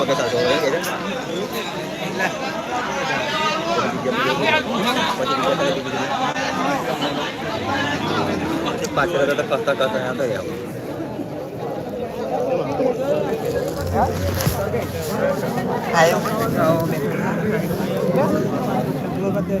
pada saat sore kayaknya pacar tetap kata katanya ya ayo Terima kasih.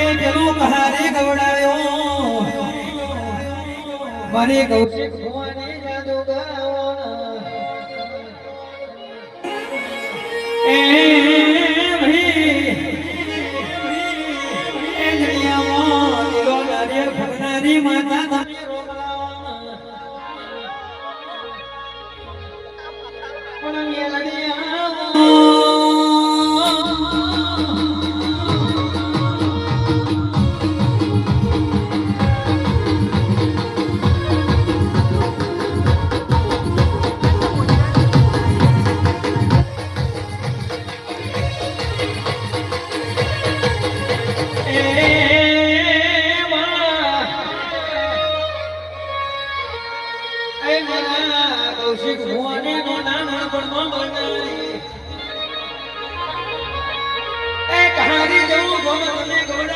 એ પેલું બહારે ગવડાયો મારી કૌશિક ભુવાની કૌશિક ભુવાને નો નાના પણ બનાવી એ કહારી જવું તમે ગોડાયો